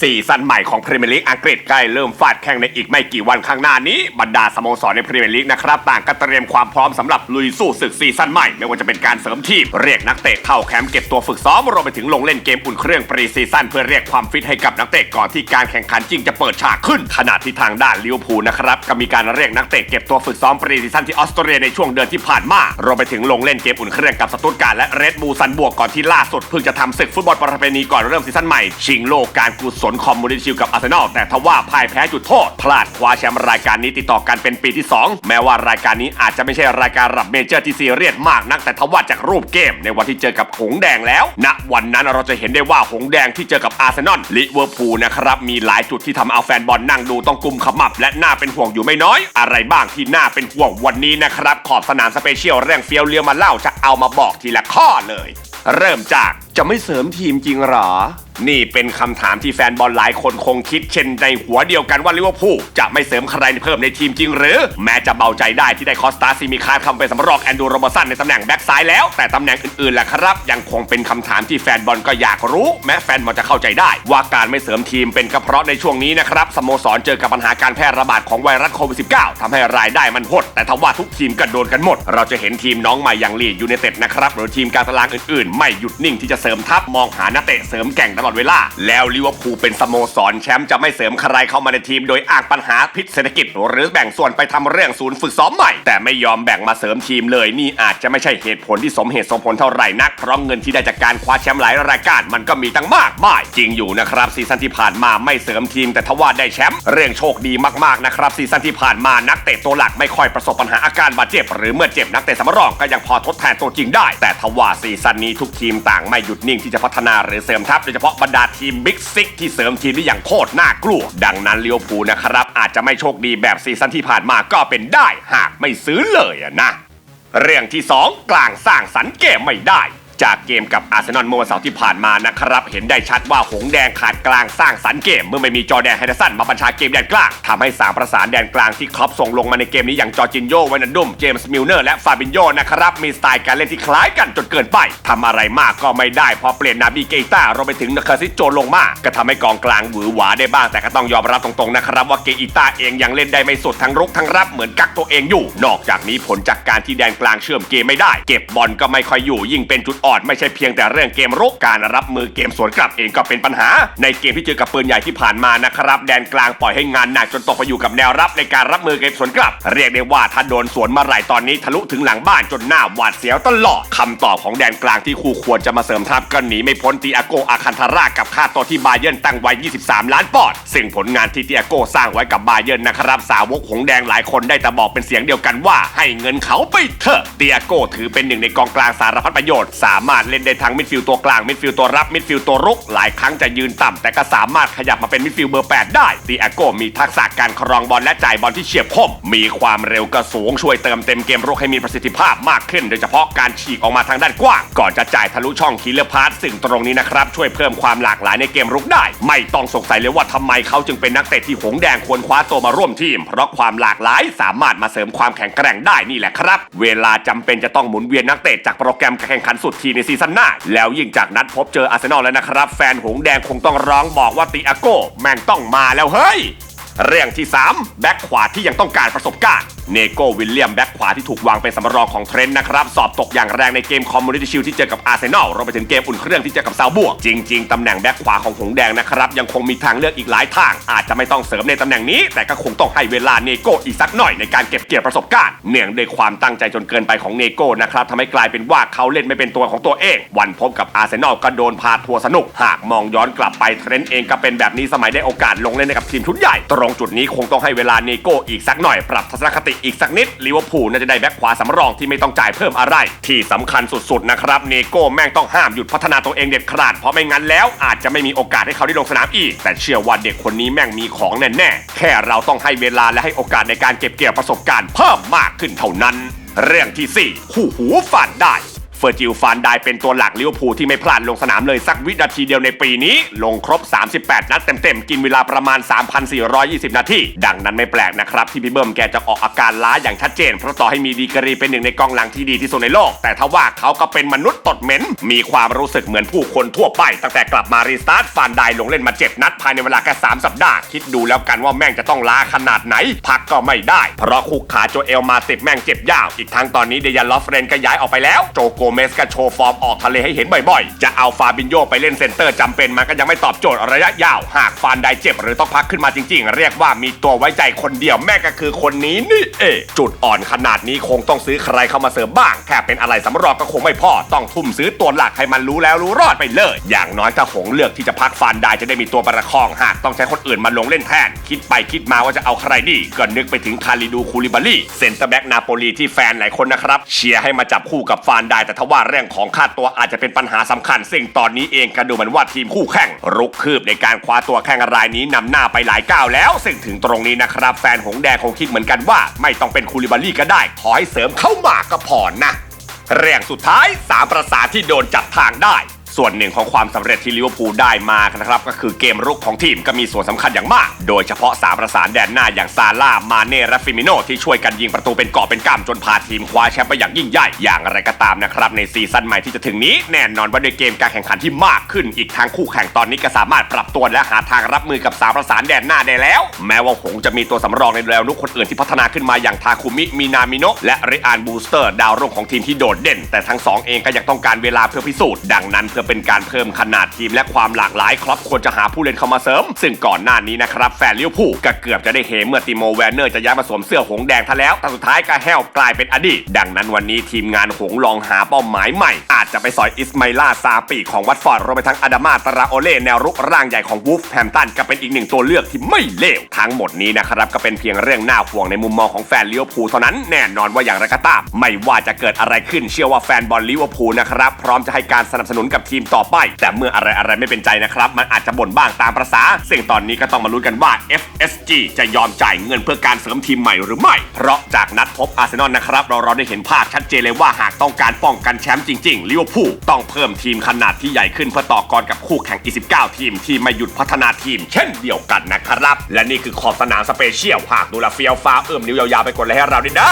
ซีซั่นใหม่ของพรีเมียร์ลีกอังกฤษใกล้เริ่มฟาดแข่งในอีกไม่กี่วันข้างหน้านี้ บรรดาสโมสรในพรีเมียร์ลีกนะครับต่างก็เตรียมความพร้อมสำหรับลุยสู้ศึกซีซั่นใหม่ ไม่ว่าจะเป็นการเสริมทีม เรียกนักเตะเข้าแคมป์เก็บตัวฝึกซ้อมรวมไปถึงลงเล่นเกมอุ่นเครื่องปรีซีซั่นเพื่อเรียกความฟิตให้กับนักเตะก่อนที่การแข่งขันจริงจะเปิดฉากขึ้นขณะที่ทางด้านลิเวอร์พูลนะครับก็มีการเรียกนักเตะเก็บตัวฝึกซ้อมปรีซีซั่นที่ออสเตรเลียในช่วงเดือนที่ผ่านมารวมไปถึงลงเล่นเกมอุ่นเครื่องกับสตุตการ์และเรดบูลซันบวกก่อนที่ล่าสุดเพิ่งจะทำศึกฟุตบอลประเพณีก่อนเริ่มซีซั่นใหม่ชิงโลกการกุศลคอมมูนิชิลกับอาร์เซนอลแต่ทว่าพ่ายแพ้จุดโทษ พลาดคว้าแชมป์รายการนี้ติดต่อกันเป็นปีที่ 2 แม้ว่ารายการนี้อาจจะไม่ใช่รายการระดับเมเจอร์ที่ซีเรียสมากนักแต่ทว่าจากรูปเกม ในวันที่เจอกับหงแดงแล้วณวันนั้นเราจะเห็นได้ว่าหงแดงที่เจอกับอาร์เซนอลลิเวอร์พูลนะครับมีหลายจุดที่ทำเอาแฟนบอลนั่งดูต้องกุมขมับ และน่าเป็นห่วงอยู่ไม่น้อย อะไรบ้างที่น่าเป็นห่วงวันนี้นะครับขอบสนามสเปเชียลเรื่องเฟี้ยวเลี้ยวมาเล่าจะเอามาบอกทีละข้อเลย เริ่มจากจะไม่เสริมทีมจริงหรอ นี่เป็นคำถามที่แฟนบอลหลายคนคงคิดเช่นในหัวเดียวกันว่าลิเวอร์พูลจะไม่เสริมใครเพิ่มในทีมจริงหรือ แม้จะเบาใจได้ที่ได้คอสตาซิมิคาร์ทำเป็นสำรองแอนดูโรบสันในตำแหน่งแบ็กซ้ายแล้ว แต่ตำแหน่งอื่นๆล่ะครับ ยังคงเป็นคำถามที่แฟนบอลก็อยากรู้ แม้แฟนบอลจะเข้าใจได้ ว่าการไม่เสริมทีมเป็นก็เพราะในช่วงนี้นะครับสโมสรเจอกับปัญหาการแพร่ระบาดของไวรัสโควิด -19 ทำให้รายได้มันหด แต่ทว่าทุกทีมก็โดนกันหมด เราจะเห็นทีมน้องใหม่อย่างลีดยูไนเต็ดนะครับหรือทีมการตารางอื่นๆ ไม่หยุดนิ่งที่จะเสริมทัพมองหานักเตะเสริมแก่งตลอดเวลา แล้วลิเวอร์พูลเป็นสโมสรแชมป์จะไม่เสริมใครเข้ามาในทีมโดยอ้างปัญหาพิษเศรษฐกิจ หรือแบ่งส่วนไปทำเรื่องศูนย์ฝึกซ้อมใหม่ แต่ไม่ยอมแบ่งมาเสริมทีมเลย นี่อาจจะไม่ใช่เหตุผลที่สมเหตุสมผลเท่าไหร่นักเพราะเงินที่ได้จากการคว้าแชมป์หลายรายการมันก็มีตั้งมากมายจริงอยู่นะครับซีซั่นที่ผ่านมาไม่เสริมทีม แต่ทว่าได้แชมป์เรื่องโชคดีมากๆนะครับซีซั่นที่ผ่านมานักเตะตัวหลักไม่ค่อยประสบปัญหาอาการบาดเจ็บ หรือเมื่อเจ็บนักเตะสำรองก็ยังพอทดแทนตัวจริงได้ แต่ทว่าซีซั่นนี้ทุกทีมต่างไม่หยุดนิ่งที่จะพัฒนาหรือเสริมทัพโดยเฉพาะบรรดาทีมบิ๊กซิกที่เสริมทีมได้อย่างโคตรน่ากลัว ดังนั้นลิเวอร์พูลนะครับ อาจจะไม่โชคดีแบบซีซั่นที่ผ่านมาก็เป็นได้ หากไม่ซื้อเลยนะ เรื่องที่ 2 กลางสร้างสรรค์เกมไม่ได้ จากเกมกับอาร์เซนอลเมื่อวันเสาร์ที่ผ่านมานะครับ เห็นได้ชัดว่าหงแดงขาดกลางสร้างสรรค์เกม เมื่อไม่มีจอแดนไฮเดรสันมาบัญชาเกมแดนกลางทำให้สามประสานแดนกลางที่ครอปส่งลงมาในเกมนี้อย่างจอจินโยไวนันดุมเจมส์มิลเนอร์และฟาบินโยนะครับมีสไตล์การเล่นที่คล้ายกันจนเกินไปทำอะไรมากก็ไม่ได้พอเปลี่ยนนาบีเกต้ารวมไปถึงนาคาซิโจลงมาก็ทำให้กองกลางหวือหวาได้บ้างแต่ก็ต้องยอมรับตรงๆนะครับว่าเกอิต้าเองยังเล่นได้ไม่สุดทั้งรุกทั้งรับเหมือนกักตัวเองอยู่ นอกจากนี้ผลจากการที่แดนกลางเชื่อมเกมไม่ได้ เก็บบอลก็ไม่ค่อยอยู่ยิ่งเป็นจุดออนไม่ใช่เพียงแต่เรื่องเกมรุกการรับมือเกมสวนกลับเองก็เป็นปัญหา ในเกมที่เจอกับปืนใหญ่ที่ผ่านมานะครับแดนกลางปล่อยให้งานหนักจนตกไปอยู่กับแนวรับในการรับมือเกมสวนกลับ เรียกได้ว่าถ้าโดนสวนมาไหร่ตอนนี้ทะลุถึงหลังบ้านจนหน้าหวาดเสียวตลอดคำตอบของแดนกลางที่คู่ควรจะมาเสริมทัพก็หนีไม่พ้นตีอาโกอาคันทารากับค่าตัวที่บาเยิร์นตั้งไว้ 23 ล้านปอนด์ซึ่งผลงานที่ตีอาโกสร้างไว้กับบาเยิร์นนะครับสาวกหงแดงหลายคนได้แต่บอกเป็นเสียงเดียวกันว่าให้เงินเขาไปเถอะตีอาโกถือเป็นหนึ่งในกองกลางสารพัดประโยชน์สาามารถเล่นได้ทั้งมิดฟิลด์ตัวกลางมิดฟิลด์ตัวรับมิดฟิลด์ตัวรุก หลายครั้งจะยืนต่ำแต่ก็สามารถขยับมาเป็นมิดฟิลด์เบอร์ 8 ได้ตีอาโกมีทักษะการครองบอลและจ่ายบอลที่เฉียบคมมีความเร็วกระสูงช่วยเติมเต็มเกมรุกให้มีประสิทธิภาพมากขึ้น โดยเฉพาะการฉีกออกมาทางด้านกว้างก่อนจะจ่ายทะลุช่องคิลเลอร์พาสซึ่งตรงนี้นะครับช่วยเพิ่มความหลากหลายในเกมรุกได้ ไม่ต้องสงสัยเลยว่าทำไมเขาจึงเป็นนักเตะที่หงแดงควรคว้าตัวมาร่วมทีม เพราะความหลากหลายสามารถมาเสริมความแข็งแกร่งได้นี่แหละครับ เวลาจำเป็นจะต้องหมุนเวียนนักเตะจากโปรแกรมแข่งขันสุดทีในซีซั่นหน้า แล้วยิ่งจากนัดพบเจออาร์เซนอลแล้วนะครับ แฟนหงแดงคงต้องร้องบอกว่าติอาโก้แม่งต้องมาแล้วเฮ้ย เรื่องที่ 3 แบ็คขวาที่ยังต้องการประสบการณ์เนโกวิลเลียมแบ็คขวาที่ถูกวางเป็นสำรองของเทรนต์นะครับ สอบตกอย่างแรงในเกมคอมมูนิตี้ชิลที่เจอกับอาร์เซนอลรวมไปถึงเกมอุ่นเครื่องที่เจอกับซาวบวก จริง ๆ ตำแหน่งแบ็คขวาของหงแดงนะครับยังคงมีทางเลือกอีกหลายทาง อาจจะไม่ต้องเสริมในตำแหน่งนี้ แต่ก็คงต้องให้เวลาเนโกอีกสักหน่อยในการเก็บเกี่ยวประสบการณ์เนื่องด้วยความตั้งใจจนเกินไปของเนโกนะครับทำให้กลายเป็นว่าเขาเล่นไม่เป็นตัวของตัวเอง วันพบกับอาร์เซนอลก็โดนพาทัวร์สนุก หากมองย้อนกลับไปเทรนต์เองก็เป็นแบบนี้สมัยได้โอกาสลงเล่นกับทีมชุดใหญ่ตรงจุดนี้คงต้องให้เวลาเนโกอีกสักหน่อยปรับทัศนคติอีกสักนิดลิเวอร์พูลน่าจะได้แบ็คขวาสำรองที่ไม่ต้องจ่ายเพิ่มอะไร ที่สำคัญสุดๆนะครับเนโกแม่งต้องห้ามหยุดพัฒนาตัวเองเด็ดขาดเพราะไม่งั้นแล้วอาจจะไม่มีโอกาสให้เขาได้ลงสนามอีก แต่เชื่อว่าเด็กคนนี้แม่งมีของแน่ๆแค่เราต้องให้เวลาและให้โอกาสในการเก็บเกี่ยวประสบการณ์เพิ่มมากขึ้นเท่านั้น เรื่องที่สี่คู่หูฝันได้ เฟอร์จิลฟานไดเป็นตัวหลักลิเวอร์พูลที่ไม่พลาดลงสนามเลยสักวินาทีเดียวในปีนี้ ลงครบ 38 นัดเต็มๆ กินเวลาประมาณ 3,420 นาที ดังนั้นไม่แปลกนะครับ ที่พี่เบิ้มแกจะออกอาการล้าอย่างชัดเจน เพราะต่อให้มีดีกรีเป็นหนึ่งในกองหลังที่ดีที่สุดในโลก แต่ถ้าว่าเขาก็เป็นมนุษย์ตดเหม็น มีความรู้สึกเหมือนผู้คนทั่วไป ตั้งแต่กลับมารีสตาร์ทฟานไดลงเล่นมาเจ็ดนัดภายในเวลาแค่สามสัปดาห์คิดดูแล้วกันว่าแม่งจะต้องล้าขนาดไหน พักก็ไม่ได้ เพราะคู่ขาโจเอลมาติดแม่งเจ็บยาว อีกทั้งตอนนี้เดยันลอฟเรนก็ย้ายออกไปแล้วโจโกเมสก็โชว์ฟอร์มออกทะเลให้เห็นบ่อยๆ จะเอาฟาบินโยไปเล่นเซนเตอร์จำเป็นมันก็ยังไม่ตอบโจทย์ระยะยาว หากฟานไดเจ็บหรือต้องพักขึ้นมาจริงๆ เรียกว่ามีตัวไว้ใจคนเดียวแม่ก็คือคนนี้นี่เองจุดอ่อนขนาดนี้คงต้องซื้อใครเข้ามาเสริมบ้างแค่เป็นอะไรสำรองก็คงไม่พอต้องทุ่มซื้อตัวหลักให้มันรู้แล้วรู้รอดไปเลย อย่างน้อยถ้าหงเลือกที่จะพักฟานไดจะได้มีตัวประคองหากต้องใช้คนอื่นมาลงเล่นแทน คิดไปคิดมาว่าจะเอาใครดีก็นึกไปถึงคาริดูคูลิบาลีเซนเตอร์แบ็กนาโปลีที่แฟนหลายคนนะครับเชียร์ให้มาจับคู่กับฟานไดแต่ทว่าเรื่องของค่าตัวอาจจะเป็นปัญหาสำคัญ ซึ่งตอนนี้เองก็ดูเหมือนว่าทีมคู่แข่ง รุกคืบในการคว้าตัวแข่งรายนี้นำหน้าไปหลายก้าวแล้ว ซึ่งถึงตรงนี้นะครับ แฟนหงแดงคงคิดเหมือนกันว่า ไม่ต้องเป็นคูลิบาลีก็ได้ ขอให้เสริมเข้ามาก็พอนะเรื่องสุดท้ายสามประสาที่โดนจับทางได้ ส่วนหนึ่งของความสำเร็จที่ลิเวอร์พูลได้มานะครับก็คือเกมรุกของทีมก็มีส่วนสำคัญอย่างมาก โดยเฉพาะสามประสานแดนหน้าอย่างซาร่ามาเน่และฟิมิโนที่ช่วยกันยิงประตูเป็นกอบเป็นกำจนพาทีมคว้าแชมป์ไปอย่างยิ่งใหญ่อย่างไรก็ตามนะครับในซีซั่นใหม่ที่จะถึงนี้แน่นอนว่าด้วยเกมการแข่งขันที่มากขึ้น อีกทางคู่แข่งตอนนี้ก็สามารถปรับตัวและหาทางรับมือกับสามประสานแดนหน้าได้แล้ว แม้ว่าหงจะมีตัวสำรองในแนวนุกคนอื่นที่พัฒนาขึ้นมาอย่างทาคุมิมินามิโนะและเรอันบูสเตอร์ ดาวรุ่งของทีมที่โดดเด่น แต่ทั้งสองเองก็ยังต้องการเวลาเพื่อพิสูจน์ดังนั้นเพื่อเป็นการเพิ่มขนาดทีมและความหลากหลายครอปควรจะหาผู้เล่นเข้ามาเสริม ซึ่งก่อนหน้านี้นะครับแฟนลิเวอร์พูลก็เกือบจะได้เฮเมื่อติโมแวนเนอร์จะย้ายมาสวมเสื้อหงส์แดงทะแล้ว แต่สุดท้ายก็แห้วกลายเป็นอดีต ดังนั้นวันนี้ทีมงานหงส์ลองหาเป้าหมายใหม่ อาจจะไปสอยอิสมาล่าซาปีของวัตฟอร์ดรวมไปทั้งอาดามาตราโอเล่แนวรุกร่างใหญ่ของวูฟแฮมตันก็เป็นอีกหนึ่งตัวเลือกที่ไม่เลวทั้งหมดนี้นะครับก็เป็นเพียงเรื่องน่าห่วงในมุมมองของแฟนลิเวอร์พูลเท่านั้นแน่นอนว่าอย่างไรก็ตามไม่ว่าจะเกิดอะไรขึ้นเชื่อว่าแฟนบอลลิเวอร์พูลนะครับพร้อมจะให้การสนับสนุนกับทีมต่อไป แต่เมื่ออะไรอะไรไม่เป็นใจนะครับ มันอาจจะบ่นบ้างตามประษาซึ่งตอนนี้ก็ต้องมาลุ้นกันว่า FSG จะยอมจ่ายเงินเพื่อการเสริมทีมใหม่หรือไม่ เพราะจากนัดพบอาร์เซนอลนะครับ เราเราได้เห็นภาพชัดเจนเลยว่าหากต้องการป้องกันแชมป์จริงๆลิเวอร์พูลต้องเพิ่มทีมขนาดที่ใหญ่ขึ้นเพื่อต่อกรกับคู่แข่งอีก19ทีมที่ไม่หยุดพัฒนาทีม เช่นเดียวกันนะครับ และนี่คือขอบสนามสเปเชียลหากดูแลเฟียวฟ้าเอื้อมนิ้วยาวๆไปกดเลยให้เราดิด้า